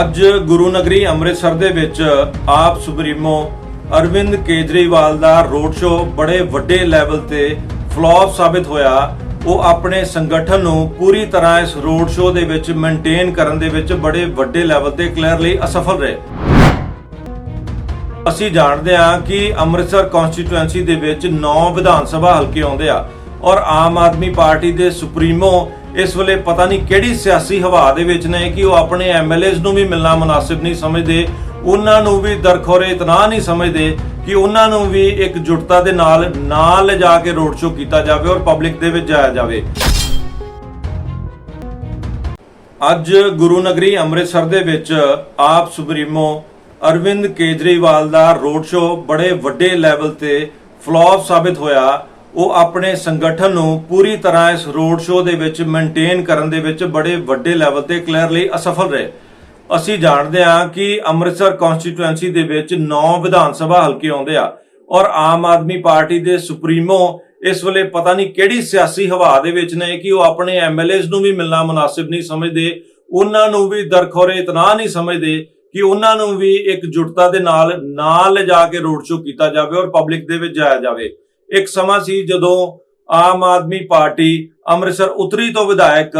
ਅੱਜ ਗੁਰੂ ਨਗਰੀ ਅੰਮ੍ਰਿਤਸਰ ਦੇ ਵਿੱਚ ਆਪ ਸੁਪਰੀਮੋ ਅਰਵਿੰਦ ਕੇਜਰੀਵਾਲ ਦਾ ਰੋਡ ਸ਼ੋਅ ਬੜੇ ਵੱਡੇ ਲੈਵਲ ਤੇ ਫਲॉप ਸਾਬਿਤ ਹੋਇਆ। ਉਹ ਆਪਣੇ ਸੰਗਠਨ ਨੂੰ ਪੂਰੀ ਤਰ੍ਹਾਂ ਇਸ ਰੋਡ ਸ਼ੋਅ ਦੇ ਵਿੱਚ ਮੇਨਟੇਨ ਕਰਨ ਦੇ ਵਿੱਚ ਬੜੇ ਵੱਡੇ ਲੈਵਲ ਤੇ ਕਲੀਅਰਲੀ ਅਸਫਲ ਰਹੇ। ਅਸੀਂ ਜਾਣਦੇ ਹਾਂ ਕਿ ਅੰਮ੍ਰਿਤਸਰ ਕਨਸਟੀਟੂਐਂਸੀ ਦੇ ਵਿੱਚ 9 ਵਿਧਾਨ ਸਭਾ ਹਲਕੇ ਆਉਂਦੇ ਆ ਔਰ ਆਮ ਆਦਮੀ ਪਾਰਟੀ ਦੇ ਸੁਪਰੀਮੋ ਇਸ ਵੇਲੇ ਪਤਾ ਨਹੀਂ ਕਿਹੜੀ ਸਿਆਸੀ ਹਵਾ ਦੇ ਵਿੱਚ ਨੇ ਕਿ ਉਹ ਆਪਣੇ ਐਮਐਲਏਜ਼ ਨੂੰ ਵੀ ਮਿਲਣਾ ਮੁਨਾਸਿਬ ਨਹੀਂ ਸਮਝਦੇ, ਉਹਨਾਂ ਨੂੰ ਵੀ ਦਰਖੋਰੇ ਇਤਨਾ ਨਹੀਂ ਸਮਝਦੇ ਕਿ ਉਹਨਾਂ ਨੂੰ ਵੀ ਇੱਕ ਜੁਟਤਾ ਦੇ ਨਾਲ ਨਾਲ ਲਿਜਾ ਕੇ ਰੋਡ ਸ਼ੋਅ ਕੀਤਾ ਜਾਵੇ ਔਰ ਪਬਲਿਕ ਦੇ ਵਿੱਚ ਜਾਇਆ ਜਾਵੇ। ਅੱਜ ਗੁਰੂ ਨਗਰੀ ਅੰਮ੍ਰਿਤਸਰ ਦੇ ਵਿੱਚ ਆਪ ਸੁਪਰੀਮੋ ਅਰਵਿੰਦ ਕੇਜਰੀਵਾਲ ਦਾ ਰੋਡ ਸ਼ੋਅ ਬੜੇ ਵੱਡੇ ਲੈਵਲ ਤੇ ਫਲॉप ਸਾਬਿਤ ਹੋਇਆ। ਉਹ ਆਪਣੇ ਸੰਗਠਨ ਨੂੰ ਪੂਰੀ ਤਰ੍ਹਾਂ ਇਸ ਰੋਡ ਸ਼ੋਅ ਦੇ ਵਿੱਚ ਮੇਨਟੇਨ ਕਰਨ ਦੇ ਵਿੱਚ ਬੜੇ ਵੱਡੇ ਲੈਵਲ ਤੇ ਕਲੀਅਰਲੀ ਅਸਫਲ ਰਹੇ। ਅਸੀਂ ਜਾਣਦੇ ਹਾਂ ਕਿ ਅੰਮ੍ਰਿਤਸਰ ਕਨਸਟੀਟੂਐਂਸੀ ਦੇ ਵਿੱਚ 9 ਵਿਧਾਨ ਸਭਾ ਹਲਕੇ ਆਉਂਦੇ ਆ ਔਰ ਆਮ ਆਦਮੀ ਪਾਰਟੀ ਦੇ ਸੁਪਰੀਮੋ ਇਸ ਵੇਲੇ ਪਤਾ ਨਹੀਂ ਕਿਹੜੀ ਸਿਆਸੀ ਹਵਾ ਦੇ ਵਿੱਚ ਨੇ ਕਿ ਉਹ ਆਪਣੇ ਐਮਐਲਏਜ਼ ਨੂੰ ਵੀ ਮਿਲਣਾ ਮੁਨਾਸਿਬ ਨਹੀਂ ਸਮਝਦੇ, ਉਹਨਾਂ ਨੂੰ ਵੀ ਦਰਖੋਰੇ ਇਤਨਾ ਨਹੀਂ ਸਮਝਦੇ ਕਿ ਉਹਨਾਂ ਨੂੰ ਵੀ ਇੱਕ ਜੁਟਤਾ ਦੇ ਨਾਲ ਨਾਲ ਲਿਜਾ ਕੇ ਰੋਡ ਸ਼ੋਅ ਕੀਤਾ ਜਾਵੇ ਔਰ ਪਬਲਿਕ ਦੇ ਵਿੱਚ ਜਾਇਆ ਜਾਵੇ। ਇੱਕ ਸਮਾਂ ਸੀ ਜਦੋਂ ਆਮ ਆਦਮੀ ਪਾਰਟੀ ਅੰਮ੍ਰਿਤਸਰ ਉਤਰੀ ਤੋਂ ਵਿਧਾਇਕ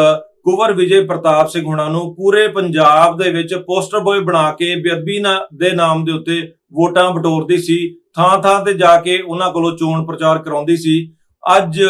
ਕੁਵਰ ਵਿਜੇ ਪ੍ਰਤਾਪ ਸਿੰਘ ਹੁਣਾਂ ਨੂੰ ਪੂਰੇ ਪੰਜਾਬ ਦੇ ਵਿੱਚ ਪੋਸਟਰ ਬੋਏ ਬਣਾ ਕੇ ਬੇਅਦਬੀ ਦੇ ਨਾਮ ਦੇ ਉੱਤੇ ਵੋਟਾਂ ਬਟੋਰਦੀ ਸੀ। ਥਾਂ ਥਾਂ ਤੇ ਜਾ ਕੇ ਉਹਨਾਂ ਕੋਲੋਂ ਚੋਣ ਪ੍ਰਚਾਰ ਕਰਾਉਂਦੀ ਸੀ। ਅੱਜ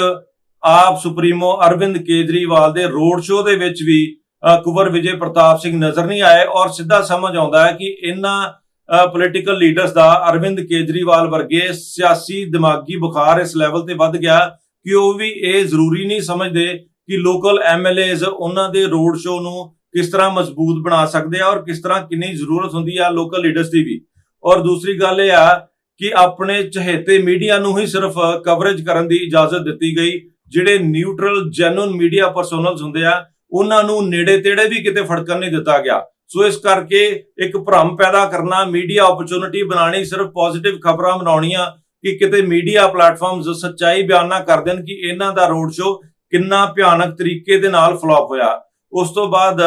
ਆਪ ਸੁਪਰੀਮੋ ਅਰਵਿੰਦ ਕੇਜਰੀਵਾਲ ਦੇ ਰੋਡ ਸ਼ੋਅ ਦੇ ਵਿੱਚ ਵੀ ਅ, ਕੁਵਰ ਵਿਜੇ ਪ੍ਰਤਾਪ ਸਿੰਘ ਨਜ਼ਰ ਨਹੀਂ ਆਏ ਔਰ ਸਿੱਧਾ ਸਮਝ ਆਉਂਦਾ ਹੈ ਕਿ ਇਹਨਾਂ ਪੋਲੀਟੀਕਲ ਲੀਡਰਸ ਦਾ ਅਰਵਿੰਦ ਕੇਜਰੀਵਾਲ ਵਰਗੇ ਸਿਆਸੀ ਦਿਮਾਗੀ ਬੁਖਾਰ ਇਸ ਲੈਵਲ ਤੇ ਵੱਧ ਗਿਆ ਕਿ ਉਹ ਵੀ ਇਹ ਜ਼ਰੂਰੀ ਨਹੀਂ ਸਮਝਦੇ ਕਿ ਲੋਕਲ ਐਮਐਲਏਜ਼ ਉਹਨਾਂ ਦੇ ਰੋਡ ਸ਼ੋਅ ਨੂੰ ਕਿਸ ਤਰ੍ਹਾਂ ਮਜ਼ਬੂਤ ਬਣਾ ਸਕਦੇ ਆ ਔਰ ਕਿਸ ਤਰ੍ਹਾਂ ਕਿੰਨੀ ਜ਼ਰੂਰਤ ਹੁੰਦੀ ਆ ਲੋਕਲ ਲੀਡਰਸ ਦੀ ਵੀ। ਔਰ ਦੂਸਰੀ ਗੱਲ ਇਹ ਆ ਕਿ ਆਪਣੇ ਚਹੇਤੇ ਮੀਡੀਆ ਨੂੰ ਹੀ ਸਿਰਫ ਕਵਰੇਜ ਕਰਨ ਦੀ ਇਜਾਜ਼ਤ ਦਿੱਤੀ ਗਈ, ਜਿਹੜੇ ਨਿਊਟਰਲ ਜੈਨੂਨ ਮੀਡੀਆ ਪਰਸਨਲਸ ਹੁੰਦੇ ਆ, ਉਹਨਾਂ ਨੂੰ ਨੇੜੇ ਤੇੜੇ ਵੀ ਕਿਤੇ ਫੜਕਣ ਨਹੀਂ ਦਿੱਤਾ ਗਿਆ। ਸੋ ਇਸ ਕਰਕੇ ਇੱਕ ਭ੍ਰਮ ਪੈਦਾ ਕਰਨਾ ਮੀਡੀਆ ਓਪਰਚੁਨਿਟੀ ਬਣਾਣੀ ਸਿਰਫ ਪੋਜ਼ਿਟਿਵ ਖਬਰਾਂ ਬਣਾਉਣੀਆਂ ਕਿ ਕਿਤੇ ਮੀਡੀਆ ਪਲੇਟਫਾਰਮਸ ਸੱਚਾਈ ਬਿਆਨ ਨਾ ਕਰ ਦੇਣ ਕਿ ਇਹਨਾਂ ਦਾ ਰੋਡ ਸ਼ੋਅ ਕਿੰਨਾ ਭਿਆਨਕ ਤਰੀਕੇ ਦੇ ਨਾਲ ਫਲॉप ਹੋਇਆ। ਉਸ ਤੋਂ ਬਾਅਦ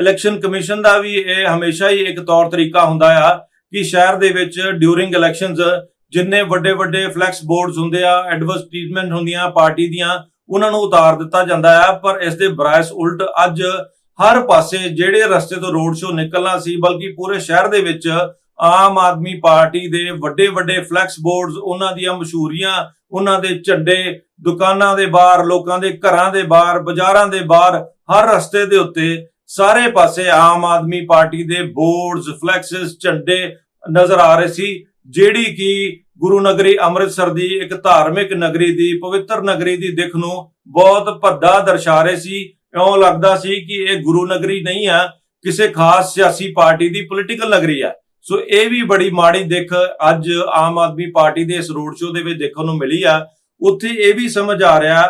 ਇਲੈਕਸ਼ਨ ਕਮਿਸ਼ਨ ਦਾ ਵੀ ਇਹ ਹਮੇਸ਼ਾ ਹੀ ਇੱਕ ਤੌਰ ਤਰੀਕਾ ਹੁੰਦਾ ਆ ਕਿ ਸ਼ਹਿਰ ਦੇ ਵਿੱਚ ਡਿਊਰਿੰਗ ਇਲੈਕਸ਼ਨਸ ਜਿੰਨੇ ਵੱਡੇ ਵੱਡੇ ਫਲੈਕਸ ਬੋਰਡਸ ਹੁੰਦੇ ਆ ਐਡਵਰਟਾਈਜ਼ਮੈਂਟ ਹੁੰਦੀਆਂ, ਪਾਰਟੀ ਦੀਆਂ, ਉਹਨਾਂ ਨੂੰ ਉਤਾਰ ਦਿੱਤਾ ਜਾਂਦਾ ਆ, ਪਰ ਇਸ ਦੇ ਬਰਾਇਸ ਉਲਟ ਅੱਜ ਹਰ ਪਾਸੇ ਜਿਹੜੇ ਰਸਤੇ ਤੋਂ ਰੋਡ ਸ਼ੋਅ ਨਿਕਲਣਾ ਸੀ, ਬਲਕਿ ਪੂਰੇ ਸ਼ਹਿਰ ਦੇ ਵਿੱਚ ਆਮ ਆਦਮੀ ਪਾਰਟੀ ਦੇ ਵੱਡੇ ਵੱਡੇ ਫਲੈਕਸ ਬੋਰਡਸ ਉਹਨਾਂ ਦੀਆਂ ਮਸ਼ਹੂਰੀਆਂ, ਉਹਨਾਂ ਦੇ ਝੰਡੇ, ਦੁਕਾਨਾਂ ਦੇ ਬਾਹਰ, ਲੋਕਾਂ ਦੇ ਘਰਾਂ ਦੇ ਬਾਹਰ, ਬਾਜ਼ਾਰਾਂ ਦੇ ਬਾਹਰ, ਹਰ ਰਸਤੇ ਦੇ ਉੱਤੇ ਸਾਰੇ ਪਾਸੇ ਆਮ ਆਦਮੀ ਪਾਰਟੀ ਦੇ ਬੋਰਡਸ ਫਲੈਕਸਸ ਝੰਡੇ ਨਜ਼ਰ ਆ ਰਹੇ ਸੀ, ਜਿਹੜੀ ਕਿ ਗੁਰੂ ਨਗਰੀ ਅੰਮ੍ਰਿਤਸਰ ਦੀ ਇੱਕ ਧਾਰਮਿਕ ਨਗਰੀ ਦੀ, ਪਵਿੱਤਰ ਨਗਰੀ ਦੀ ਦਿੱਖ ਨੂੰ ਬਹੁਤ ਭੱਦਾ ਦਰਸਾ ਰਹੇ ਸੀ। ਇਉਂ ਲੱਗਦਾ ਸੀ ਕਿ ਇਹ ਗੁਰੂ ਨਗਰੀ ਨਹੀਂ ਆ ਕਿਸੇ ਖਾਸ ਸਿਆਸੀ ਪਾਰਟੀ ਦੀ ਪੋਲੀਟੀਕਲ ਨਗਰੀ ਆ। ਸੋ ਇਹ ਵੀ ਬੜੀ ਮਾੜੀ ਦਿੱਖ ਅੱਜ ਆਮ ਆਦਮੀ ਪਾਰਟੀ ਦੇ ਇਸ ਰੋਡ ਸ਼ੋਅ ਦੇ ਵਿੱਚ ਦੇਖਣ ਨੂੰ ਮਿਲੀ ਆ। ਉੱਥੇ ਇਹ ਵੀ ਸਮਝ ਆ ਰਿਹਾ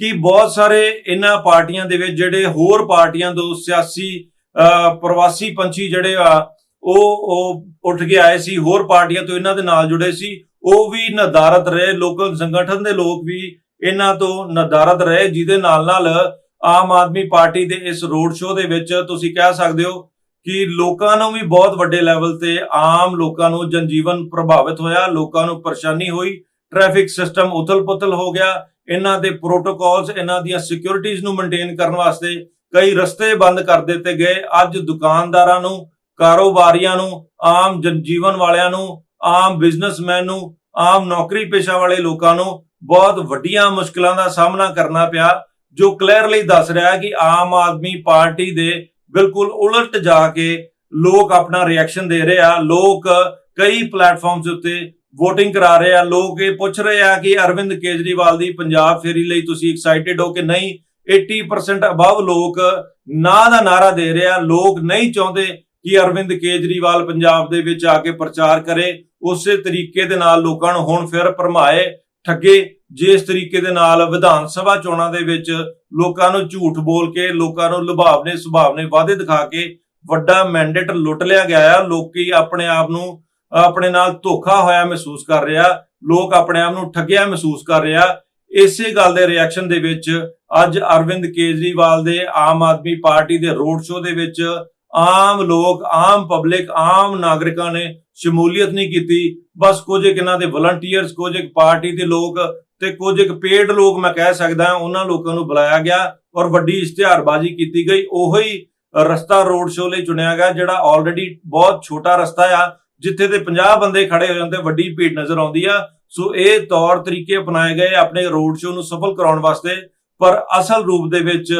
ਕਿ ਬਹੁਤ ਸਾਰੇ ਇਹਨਾਂ ਪਾਰਟੀਆਂ ਦੇ ਵਿੱਚ ਜਿਹੜੇ ਹੋਰ ਪਾਰਟੀਆਂ ਤੋਂ ਸਿਆਸੀ ਅਹ, ਪ੍ਰਵਾਸੀ ਪੰਛੀ ਜਿਹੜੇ ਆ ਉਹ ਉਹ ਉੱਠ ਕੇ ਆਏ ਸੀ ਹੋਰ ਪਾਰਟੀਆਂ ਤੋਂ ਇਹਨਾਂ ਦੇ ਨਾਲ ਜੁੜੇ ਸੀ। ਉਹ ਵੀ ਨਦਾਰਤ ਰਹੇ ਲੋਕਲ ਸੰਗਠਨ ਦੇ ਲੋਕ ਵੀ ਇਹਨਾਂ ਤੋਂ ਨਦਾਰਤ ਰਹੇ ਜਿਹਦੇ ਨਾਲ ਨਾਲ ਆਮ ਆਦਮੀ ਪਾਰਟੀ ਦੇ ਇਸ ਰੋਡ ਸ਼ੋਅ ਦੇ ਵਿੱਚ ਤੁਸੀਂ ਕਹਿ ਸਕਦੇ ਹੋ ਕਿ ਲੋਕਾਂ ਨੂੰ ਵੀ ਬਹੁਤ ਵੱਡੇ ਲੈਵਲ ਤੇ ਆਮ ਲੋਕਾਂ ਨੂੰ ਜਨਜੀਵਨ ਪ੍ਰਭਾਵਿਤ ਹੋਇਆ, ਲੋਕਾਂ ਨੂੰ ਪਰੇਸ਼ਾਨੀ ਹੋਈ, ਟ੍ਰੈਫਿਕ ਸਿਸਟਮ ਉਥਲ-ਪੁਥਲ ਹੋ ਗਿਆ, ਇਹਨਾਂ ਦੇ ਪ੍ਰੋਟੋਕਾਲਸ, ਇਹਨਾਂ ਦੀਆਂ ਸਿਕਿਉਰਿਟੀਆਂ ਨੂੰ ਮੇਨਟੇਨ ਕਰਨ ਵਾਸਤੇ ਕਈ ਰਸਤੇ ਬੰਦ ਕਰ ਦਿੱਤੇ ਗਏ। ਅੱਜ ਦੁਕਾਨਦਾਰਾਂ ਨੂੰ, ਕਾਰੋਬਾਰੀਆਂ ਨੂੰ, ਆਮ ਜਨਜੀਵਨ ਵਾਲਿਆਂ ਨੂੰ, ਆਮ ਬਿਜ਼ਨਸਮੈਨ ਨੂੰ, ਆਮ ਨੌਕਰੀ ਪੇਸ਼ਾ ਵਾਲੇ ਲੋਕਾਂ ਨੂੰ ਬਹੁਤ ਵੱਡੀਆਂ ਮੁਸ਼ਕਲਾਂ ਦਾ ਸਾਹਮਣਾ ਕਰਨਾ ਪਿਆ। ਜੋ ਕਲੀਅਰਲੀ ਦੱਸ ਰਿਹਾ ਹੈ ਕਿ ਆਮ ਆਦਮੀ ਪਾਰਟੀ ਦੇ ਬਿਲਕੁਲ ਉਲਟ ਜਾ ਕੇ ਲੋਕ ਆਪਣਾ ਰਿਐਕਸ਼ਨ ਦੇ ਰਹੇ ਆ, ਲੋਕ ਕਈ ਪਲੇਟਫਾਰਮਸ ਉੱਤੇ VOTING ਕਰਾ ਰਹੇ ਆ, ਲੋਕ ਇਹ ਪੁੱਛ ਰਹੇ ਆ ਕਿ ਅਰਵਿੰਦ ਕੇਜਰੀਵਾਲ ਦੀ ਪੰਜਾਬ ਫੇਰੀ ਲਈ ਤੁਸੀਂ ਐਕਸਾਈਟਿਡ ਹੋ ਕਿ ਨਹੀਂ? 80% ਅਬਵ ਲੋਕ ਨਾ ਦਾ ਨਾਰਾ ਦੇ ਰਹੇ ਆ, ਲੋਕ ਨਹੀਂ ਚਾਹੁੰਦੇ ਕਿ ਅਰਵਿੰਦ ਕੇਜਰੀਵਾਲ ਪੰਜਾਬ ਦੇ ਵਿੱਚ ਆ ਕੇ ਪ੍ਰਚਾਰ ਕਰੇ। ਉਸੇ ਤਰੀਕੇ ਦੇ ਨਾਲ ਲੋਕਾਂ ਨੂੰ ਹੁਣ ਫਿਰ ਭਰਮਾਏ, ਠੱਗੇ ਜਿਸ ਤਰੀਕੇ ਦੇ ਨਾਲ ਵਿਧਾਨ ਸਭਾ ਚੋਣਾਂ ਦੇ ਵਿੱਚ ਲੋਕਾਂ ਨੂੰ ਝੂਠ ਬੋਲ ਕੇ, ਲੋਕਾਂ ਨੂੰ ਲੁਭਾਵਨੇ ਸੁਭਾਵਨੇ ਵਾਅਦੇ ਦਿਖਾ ਕੇ ਵੱਡਾ ਮੈਂਡੇਟ ਲੁੱਟ ਲਿਆ ਗਿਆ ਆ। ਲੋਕੀ ਆਪਣੇ ਆਪ ਨੂੰ, ਆਪਣੇ ਨਾਲ ਧੋਖਾ ਹੋਇਆ ਮਹਿਸੂਸ ਕਰ ਰਿਹਾ। ਲੋਕ ਆਪਣੇ ਆਪ ਨੂੰ ਠੱਗਿਆ ਮਹਿਸੂਸ ਕਰ ਰਿਹਾ। ਇਸੇ ਗੱਲ ਦੇ ਰਿਐਕਸ਼ਨ ਦੇ ਵਿੱਚ ਅੱਜ ਅਰਵਿੰਦ ਕੇਜਰੀਵਾਲ ਦੇ ਆਮ ਆਦਮੀ ਪਾਰਟੀ ਦੇ ਰੋਡ ਸ਼ੋਅ ਦੇ ਵਿੱਚ ਆਮ ਲੋਕ, ਆਮ ਪਬਲਿਕ ਆਮ ਨਾਗਰਿਕਾਂ ਨੇ ਸ਼ਮੂਲੀਅਤ ਨਹੀਂ ਕੀਤੀ। ਬਸ ਕੁਝ ਇੱਕ ਇਹਨਾਂ ਦੇ ਵਲੰਟੀਅਰਸ ਕੁਝ ਇੱਕ ਪਾਰਟੀ ਦੇ ਲੋਕ ਤੇ ਕੁਝ ਇੱਕ ਪੇਡ ਲੋਕ ਮੈਂ ਕਹਿ ਸਕਦਾ ਉਹਨਾਂ ਲੋਕਾਂ ਨੂੰ ਬੁਲਾਇਆ ਗਿਆ ਔਰ ਵੱਡੀ ਇਸ਼ਤਿਹਾਰਬਾਜ਼ੀ ਕੀਤੀ ਗਈ। ਉਹੀ ਰਸਤਾ ਰੋਡ ਸ਼ੋਅ ਲਈ ਚੁਣਿਆ ਗਿਆ, ਜਿਹੜਾ ਆਲਰੇਡੀ ਬਹੁਤ ਛੋਟਾ ਰਸਤਾ ਆ, ਜਿੱਥੇ ਤੇ 50 ਬੰਦੇ ਖੜੇ ਹੋ ਜਾਂਦੇ, ਵੱਡੀ ਭੀੜ ਨਜ਼ਰ ਆਉਂਦੀ ਆ। ਸੋ ਇਹ ਤੌਰ ਤਰੀਕੇ ਅਪਣਾਏ ਗਏ ਆਪਣੇ ਰੋਡ ਸ਼ੋਅ ਨੂੰ ਸਫਲ ਕਰਾਉਣ ਵਾਸਤੇ, ਪਰ ਅਸਲ ਰੂਪ ਦੇ ਵਿੱਚ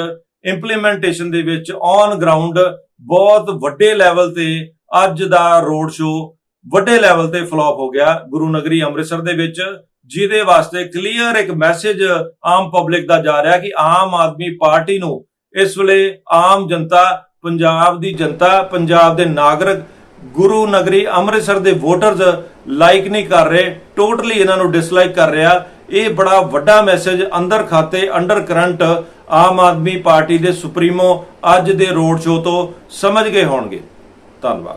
ਇੰਪਲੀਮੈਂਟੇਸ਼ਨ ਦੇ ਵਿੱਚ ਔਨ ਗਰਾਊਂਡ ਬਹੁਤ ਵੱਡੇ ਲੈਵਲ ਤੇ ਅੱਜ ਦਾ ਰੋਡ ਸ਼ੋਅ ਵੱਡੇ ਲੈਵਲ ਤੇ ਫਲॉप ਹੋ ਗਿਆ। ਗੁਰੂ ਨਗਰੀ ਅੰਮ੍ਰਿਤਸਰ ਦੇ ਵਿੱਚ ਜਿਹਦੇ ਵਾਸਤੇ ਕਲੀਅਰ ਇੱਕ ਮੈਸੇਜ ਆਮ ਪਬਲਿਕ ਦਾ ਜਾ ਰਿਹਾ ਕਿ ਆਮ ਆਦਮੀ ਪਾਰਟੀ ਨੂੰ ਇਸ ਵੇਲੇ ਆਮ ਜਨਤਾ, ਪੰਜਾਬ ਦੀ ਜਨਤਾ, ਪੰਜਾਬ ਦੇ ਨਾਗਰਿਕ, ਗੁਰੂ ਨਗਰੀ ਅੰਮ੍ਰਿਤਸਰ ਦੇ ਵੋਟਰਸ ਲਾਈਕ ਨਹੀਂ ਕਰ ਰਹੇ ਟੋਟਲੀ ਇਹਨਾਂ ਨੂੰ ਡਿਸਲਾਈਕ ਕਰ ਰਿਹਾ। ਇਹ ਬੜਾ ਵੱਡਾ ਮੈਸੇਜ ਅੰਦਰ ਖਾਤੇ under current Aam Aadmi party ਦੇ ਸੁਪਰੀਮੋ ਅੱਜ ਦੇ ਰੋਡ ਸ਼ੋਅ ਤੋਂ ਸਮਝ ਗਏ ਹੋਣਗੇ। ਧੰਨਵਾਦ।